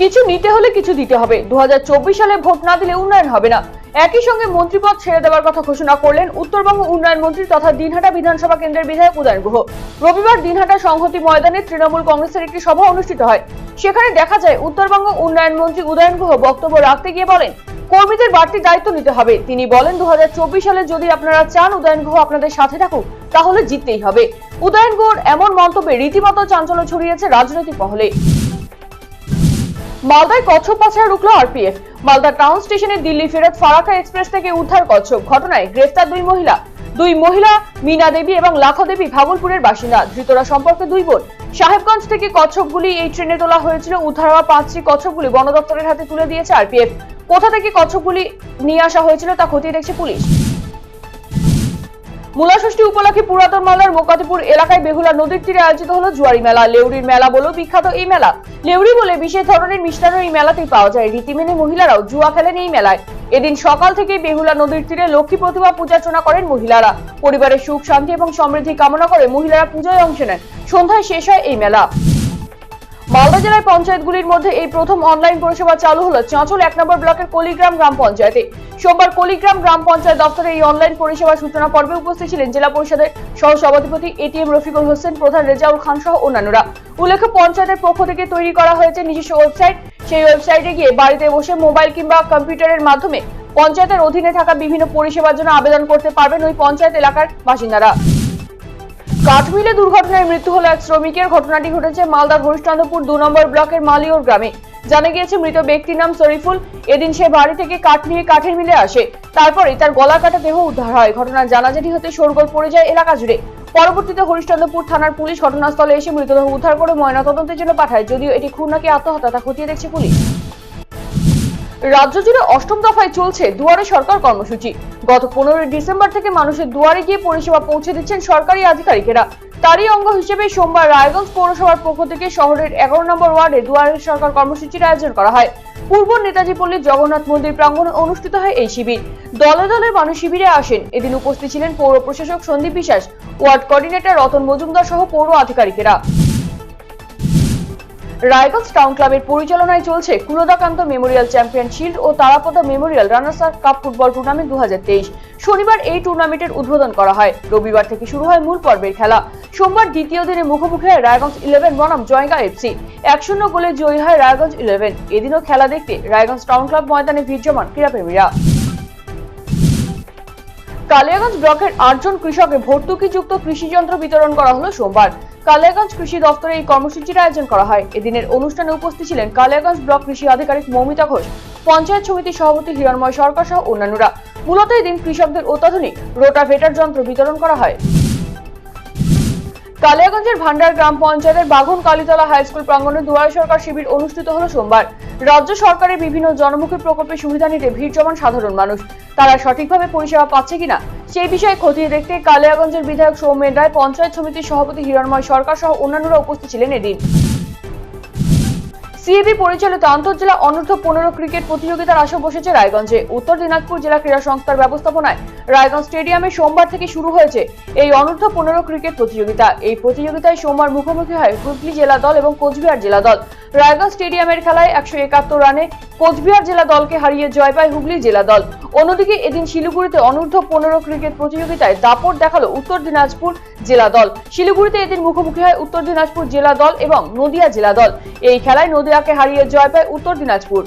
কিছু নিতে হলে কিছু দিতে হবে। দু সালে ভোট না দিলে উন্নয়ন হবে না। একই সঙ্গে মন্ত্রীপদ ছেড়ে দেওয়ার কথা ঘোষণা করলেন উত্তরবঙ্গ উন্নয়ন মন্ত্রী তথা দিনহাটা বিধানসভা কেন্দ্রের বিধায়ক উদয়ন গুহ। রবিবার দিনহাটা সংহতি ময়দানে তৃণমূল কংগ্রেসের একটি সভা অনুষ্ঠিত হয়। সেখানে দেখা যায় উত্তরবঙ্গ উন্নয়ন মন্ত্রী উদয়ন গুহ বক্তব্য রাখতে গিয়ে বলেন, কর্মীদের বাড়তি দায়িত্ব নিতে হবে। তিনি বলেন দু হাজার চব্বিশ সালে যদি আপনারা চান উদয়ন গুহ আপনাদের সাথে থাকুক, তাহলে জিততেই হবে। উদয়ন গুহর এমন মন্তব্যে রীতিমতো চাঞ্চল্য ছড়িয়েছে রাজনৈতিক মহলে। মালদায় কচ্ছপ পাচার রুখল আরপিএফ। মালদা টাউন স্টেশনে দিল্লি ফেরত ফারাকা এক্সপ্রেস থেকে উদ্ধার কচ্ছপ। ঘটনায় গ্রেফতার দুই মহিলা। দুই মহিলা, মীনা দেবী এবং লাখো দেবী ভাগলপুরের বাসিন্দা। ধৃতরা সম্পর্কে দুই বোন। সাহেবগঞ্জ থেকে কচ্ছপগুলি এই ট্রেনে তোলা হয়েছিল। উদ্ধার হওয়া পাঁচটি কচ্ছপগুলি বন দপ্তরের হাতে তুলে দিয়েছে আরপিএফ। কোথা থেকে কচ্ছপগুলি নিয়ে আসা হয়েছিল তা খতিয়ে দেখছে পুলিশ। মূলাষষ্ঠী উপলক্ষে পুরাতন মালদার মোকাতিপুর এলাকায় বেহুলা নদীর তীরে আয়োজিত হলো জুয়ারি মেলা। লেউড়ির মেলা বলেও বিখ্যাত এই মেলা। লেউড়ি বলে বিশেষ ধরনের মিষ্টান্ন এই মেলাতেই পাওয়া যায়। রীতি মেনে মহিলারাও জুয়া খেলেন এই মেলায়। এদিন সকাল থেকেই বেহুলা নদীর তীরে লক্ষ্মী প্রতিমা পূজার্চনা করেন মহিলারা। পরিবারের সুখ, শান্তি এবং সমৃদ্ধি কামনা করে মহিলারা পূজায় অংশ নেন। সন্ধ্যায় শেষ হয় এই মেলা। মালদা জেলার পঞ্চায়েতগুলির মধ্যে এই প্রথম অনলাইন পরিষেবা চালু হলো চাঁচল এক নম্বর ব্লকের কলিগ্রাম গ্রাম পঞ্চায়েতে। সোমবার কলিগ্রাম গ্রাম পঞ্চায়েত দপ্তরে এই অনলাইন পরিষেবা সূচনা পর্বে উপস্থিত ছিলেন জেলা পরিষদের সহ সভাধিপতি এটিএম রফিকুল হোসেন, প্রধান রেজাউল খান সহ অন্যান্যরা। উল্লেখ্য, পঞ্চায়েতের পক্ষ থেকে তৈরি করা হয়েছে নিজস্ব ওয়েবসাইট। সেই ওয়েবসাইটে গিয়ে বাড়িতে বসে মোবাইল কিংবা কম্পিউটারের মাধ্যমে পঞ্চায়েতের অধীনে থাকা বিভিন্ন পরিষেবার জন্য আবেদন করতে পারবেন ওই পঞ্চায়েত এলাকার বাসিন্দারা। কাঠমিলে দুর্ঘটনায় মৃত্যু হলো এক শ্রমিকের। ঘটনাটি ঘটেছে মালদার হরিশ্চন্দ্রপুর দু নম্বর ব্লকের মালিওর গ্রামে। জানা গিয়েছে, মৃত ব্যক্তির নাম শরীফুল। এদিন সে বাড়ি থেকে কাঠ নিয়ে কাঠের মিলে আসে। তারপরে তার গলা কাটা দেহ উদ্ধার হয়। ঘটনার জানাজানি হতে শোরগোল পড়ে যায় এলাকা জুড়ে। পরবর্তীতে হরিশ্চন্দ্রপুর থানার পুলিশ ঘটনাস্থলে এসে মৃতদেহ উদ্ধার করে ময়নাতদন্তের জন্য পাঠায়। যদিও এটি খুন আত্মহত্যা, তা খতিয়ে দেখছে পুলিশ। রাজ্য জুড়ে অষ্টম দফায় চলছে দুয়ারে সরকার কর্মসূচি। গত পনেরোই ডিসেম্বর থেকে মানুষের দুয়ারে গিয়ে পরিষেবা পৌঁছে দিচ্ছেন সরকারি আধিকারিকেরা। তারই অঙ্গ হিসেবে সোমবার রায়গঞ্জ পৌরসভার পক্ষ থেকে শহরের এগারো নম্বর ওয়ার্ডে দুয়ারে সরকার কর্মসূচির আয়োজন করা হয়। পূর্ব নেতাজি পল্লীর জগন্নাথ মন্দির প্রাঙ্গণে অনুষ্ঠিত হয় এই শিবির। দলে দলে মানুষ শিবিরে আসেন। এদিন উপস্থিত ছিলেন পৌর প্রশাসক সন্দীপ বিশ্বাস, ওয়ার্ড কোঅর্ডিনেটর রতন মজুমদার সহ পৌর আধিকারিকেরা। রায়গঞ্জ টাউন ক্লাবের পরিচালনায় চলছে কুলদাকান্ত মেমোরিয়াল চ্যাম্পিয়ন শিল্ড ও Tarapada memorial runners cup football tournament দু হাজার তেইশ। শনিবার এই টুর্নামেন্টের উদ্বোধন করা হয়। রবিবার থেকে শুরু হয় মূল পর্বের খেলা। সোমবার দ্বিতীয় দিনে মুখোমুখি হয় রায়গঞ্জ ইলেভেন, বনাম জয়গা এফসি এক শূন্য গোলে জয়ী হয় রায়গঞ্জ ইলেভেন। এদিনও খেলা দেখতে রায়গঞ্জ টাউন ক্লাব ময়দানে ভিড় জমান ক্রীড়াপ্রেমীরা। কালিয়াগঞ্জ ব্লকের আটজন কৃষকে ভর্তুকিযুক্ত কৃষি যন্ত্র বিতরণ করা হলো সোমবার। কালিয়াগঞ্জ কৃষি দফতরে এই কর্মসূচির আয়োজন করা হয়। এদিনের অনুষ্ঠানে উপস্থিত ছিলেন কালিয়াগঞ্জ ব্লক কৃষি আধিকারিক মৌমিতা ঘোষ, পঞ্চায়েত সমিতির সভাপতি হিরণময় সরকার সহ অন্যান্যরা। মূলত এদিন কৃষকদের অত্যাধুনিক রোটাভেটার যন্ত্র বিতরণ করা হয়। কালিয়াগঞ্জের ভান্ডার গ্রাম পঞ্চায়েতের বাগুন কালীতলা হাই স্কুল প্রাঙ্গণে দুয়ারে সরকার শিবির অনুষ্ঠিত হলো সোমবার। রাজ্য সরকারের বিভিন্ন জনমুখী প্রকল্পের সুবিধা নিতে ভিড় জমান সাধারণ মানুষ। তারা সঠিকভাবে পরিষেবা পাচ্ছে কিনা, সেই বিষয়ে খতিয়ে দেখতে কালিয়াগঞ্জের বিধায়ক সৌমেন রায়, পঞ্চায়েত সমিতির সভাপতি হিরণময় সরকার সহ অন্যান্যরা উপস্থিত ছিলেন এদিন। সিএবি পরিচালিত আন্তর্জেলা অনূর্ধ্ব পনেরো ক্রিকেট প্রতিযোগিতার আসর বসেছে রায়গঞ্জে। উত্তর দিনাজপুর জেলা ক্রীড়া সংস্থার ব্যবস্থাপনায় রায়গঞ্জ স্টেডিয়ামে সোমবার থেকে শুরু হয়েছে এই অনূর্ধ্ব পনেরো ক্রিকেট প্রতিযোগিতা। এই প্রতিযোগিতায় সোমবার মুখোমুখি হয় হুগলি জেলা দল এবং কোচবিহার জেলা দল। রায়গঞ্জ স্টেডিয়ামের খেলায় একশো একাত্তর রানে কোচবিহার জেলা দলকে হারিয়ে জয় পায় হুগলি জেলা দল। অন্যদিকে এদিন শিলিগুড়িতে অনূর্ধ্ব পনেরো ক্রিকেট প্রতিযোগিতায় দাপট দেখাল উত্তর দিনাজপুর জেলা দল। শিলিগুড়িতে এদিন মুখোমুখি হয় উত্তর দিনাজপুর জেলা দল এবং নদিয়া জেলা দল। এই খেলায় নদিয়াকে হারিয়ে জয় পায় উত্তর দিনাজপুর।